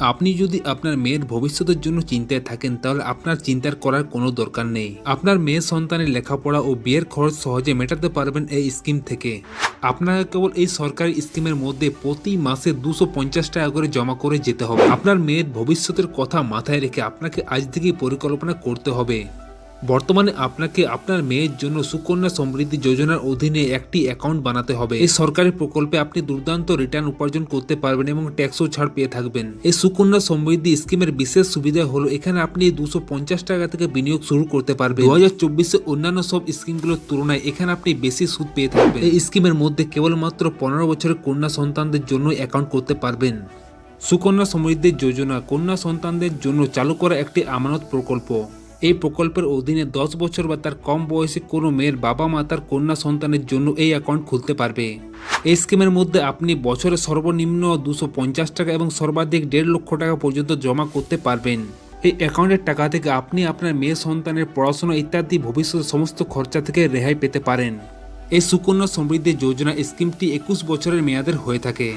আপনি যদি আপনার মেয়ের ভবিষ্যতের জন্য চিন্তায় থাকেন, তাহলে আপনার চিন্তার করার কোনো দরকার নেই। আপনার মেয়ে সন্তানের লেখাপড়া ও বিয়ের খরচ সহজে মেটাতে পারবেন এই স্কিম থেকে। আপনাকে কেবল এই সরকারি স্কিমের মধ্যে প্রতি মাসে দুশো পঞ্চাশ টাকা করে জমা করে যেতে হবে। আপনার মেয়ের ভবিষ্যতের কথা মাথায় রেখে আপনাকে আজ থেকেই পরিকল্পনা করতে হবে। বর্তমানে আপনাকে আপনার মেয়ের জন্য সুকন্যা সমৃদ্ধি যোজনার অধীনে একটি অ্যাকাউন্ট বানাতে হবে। এই সরকারি প্রকল্পে আপনি দুর্দান্ত রিটার্ন উপার্জন করতে পারবেন এবং ট্যাক্সও ছাড় পেয়ে থাকবেন। এই সুকন্যা সমৃদ্ধি স্কিমের বিশেষ সুবিধা হলো এখানে আপনি দুশো টাকা থেকে বিনিয়োগ শুরু করতে পারবেন। দু হাজার চব্বিশে অন্যান্য সব স্কিমগুলোর তুলনায় এখানে আপনি বেশি সুদ পেয়ে থাকবেন। এই স্কিমের মধ্যে কেবলমাত্র পনেরো বছরের কন্যা সন্তানদের জন্য অ্যাকাউন্ট করতে পারবেন। সুকন্যা সমৃদ্ধি যোজনা কন্যা সন্তানদের জন্য চালু করা একটি আমানত প্রকল্প। এই প্রকল্পের অধীনে দশ বছর বা তার কম বয়সী কোনো মেয়ের বাবা মা তার কন্যা সন্তানের জন্য এই অ্যাকাউন্ট খুলতে পারবে। এই স্কিমের মধ্যে আপনি বছরে সর্বনিম্ন দুশো টাকা এবং সর্বাধিক দেড় লক্ষ টাকা পর্যন্ত জমা করতে পারবেন। এই অ্যাকাউন্টের টাকা থেকে আপনি আপনার মেয়ে সন্তানের পড়াশোনা ইত্যাদি ভবিষ্যতের সমস্ত খরচা থেকে রেহাই পেতে পারেন। এই সুকন্যা সমৃদ্ধি যোজনা স্কিমটি একুশ বছরের মেয়াদের হয়ে থাকে।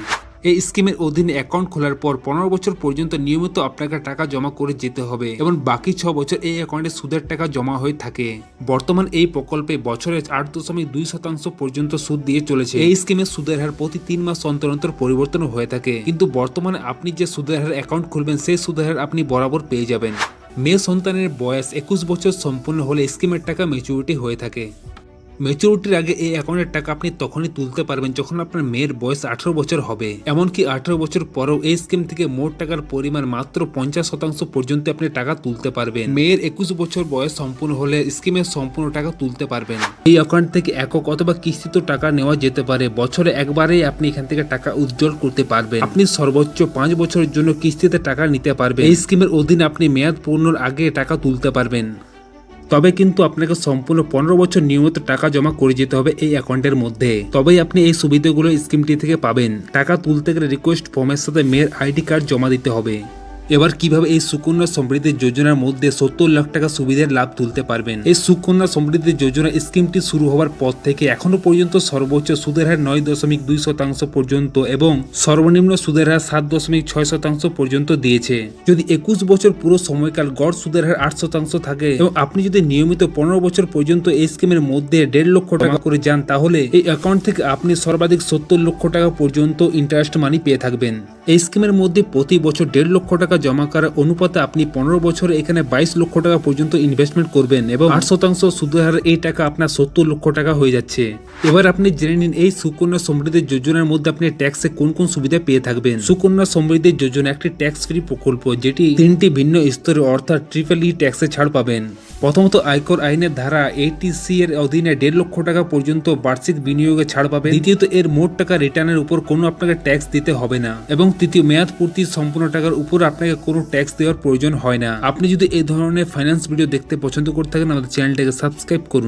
এই স্কিমের অধীনে অ্যাকাউন্ট খোলার পর পনেরো বছর পর্যন্ত নিয়মিত আপনাকে টাকা জমা করে যেতে হবে এবং বাকি ছ বছর এই অ্যাকাউন্টে সুদের টাকা জমা হয়ে থাকে। বর্তমান এই প্রকল্পে বছরে আট দশমিক দুই শতাংশ পর্যন্ত সুদ দিয়ে চলেছে। এই স্কিমের সুদের হার প্রতি তিন মাস অন্তর অন্তর পরিবর্তন হয়ে থাকে। কিন্তু বর্তমানে আপনি যে সুদের হার অ্যাকাউন্ট খুলবেন, সেই সুদের হার আপনি বরাবর পেয়ে যাবেন। মেয়ে সন্তানের বয়স একুশ বছর সম্পূর্ণ হলে স্কিমের টাকা ম্যাচুরিটি হয়ে থাকে। ম্যাচুরিটির আগে এই অ্যাকাউন্টের টাকা আপনি তখনই তুলতে পারবেন যখন আপনার মেয়ের বয়স আঠারো বছর হবে। এমনকি আঠারো বছর পরেও এই স্কিম থেকে মোট টাকার পরিমাণ মাত্র পঞ্চাশ শতাংশ পর্যন্ত আপনি টাকা তুলতে পারবেন। মেয়ের একুশ বছর বয়স সম্পূর্ণ হলে স্কিমের সম্পূর্ণ টাকা তুলতে পারবেন। এই অ্যাকাউন্ট থেকে একক অথবা কিস্তিত টাকা নেওয়া যেতে পারে। বছরে একবারেই আপনি এখান থেকে টাকা উজ্জ্বল করতে পারবেন। আপনি সর্বোচ্চ পাঁচ বছরের জন্য কিস্তিতে টাকা নিতে পারবেন। এই স্কিমের অধীনে আপনি মেয়াদ পূর্ণর আগে টাকা তুলতে পারবেন। তবে কিন্তু আপনাকে সম্পূর্ণ পনেরো বছর নিয়মিত টাকা জমা করে যেতে হবে এই অ্যাকাউন্টের মধ্যে। তবেই আপনি এই সুবিধাগুলো স্কিমটি থেকে পাবেন। টাকা তুলতে গেলে রিকোয়েস্ট ফর্মের সাথে মেয়ের আইডি কার্ড জমা দিতে হবে। এবার কীভাবে এই সুকন্যা সমৃদ্ধি যোজনার মধ্যে সত্তর লাখ টাকা সুবিধার লাভ তুলতে পারবেন? এই সুকন্যা সমৃদ্ধি যোজনা স্কিমটি শুরু হওয়ার পর থেকে এখনও পর্যন্ত সর্বোচ্চ সুদের হার নয় দশমিক দুই শতাংশ পর্যন্ত এবং সর্বনিম্ন সুদের হার সাত দশমিক ছয় শতাংশ পর্যন্ত দিয়েছে। যদি একুশ বছর পুরো সময়কাল গড় সুদের হার আট শতাংশ থাকে এবং আপনি যদি নিয়মিত পনেরো বছর পর্যন্ত এই স্কিমের মধ্যে দেড় লক্ষ টাকা করে যান তাহলে এই অ্যাকাউন্ট থেকে আপনি সর্বাধিক সত্তর লক্ষ টাকা পর্যন্ত ইন্টারেস্ট মানি পেয়ে থাকবেন। এই স্কিমের মধ্যে প্রতি বছর দেড় লক্ষ টাকা জমা করার অনুপাতে আপনি পনেরো বছরে এখানে বাইশ লক্ষ টাকা পর্যন্ত ইনভেস্টমেন্ট করবেন এবং আট শতাংশ সুদের হারে এই টাকা আপনার সত্তর লক্ষ টাকা হয়ে যাচ্ছে। এবার আপনি জেনে নিন, এই সুকন্যা সমৃদ্ধি যোজনার মধ্যে আপনি ট্যাক্সে কোন কোন সুবিধা পেয়ে থাকবেন? সুকন্যা সমৃদ্ধি যোজনা একটি ট্যাক্স ফ্রি প্রকল্প যেটি তিনটি ভিন্ন স্তরে অর্থাৎ ট্রিপল ই ট্যাক্সে ছাড় পাবেন। প্রথমত, আয়কর আইনের ধারা এইটিসি এর অধীনে দেড় লক্ষ টাকা পর্যন্ত বার্ষিক বিনিয়োগে ছাড় পাবেন। দ্বিতীয়ত, এর মোট টাকা রিটার্নের উপর কোনো আপনাকে ট্যাক্স দিতে হবে না। এবং তৃতীয়, মেয়াদ পূর্তির সম্পূর্ণ টাকার উপর আপনাকে কোনো ট্যাক্স দেওয়ার প্রয়োজন হয় না। আপনি যদি এই ধরনের ফাইন্যান্স ভিডিও দেখতে পছন্দ করে থাকেন, আমাদের চ্যানেলটাকে সাবস্ক্রাইব করুন।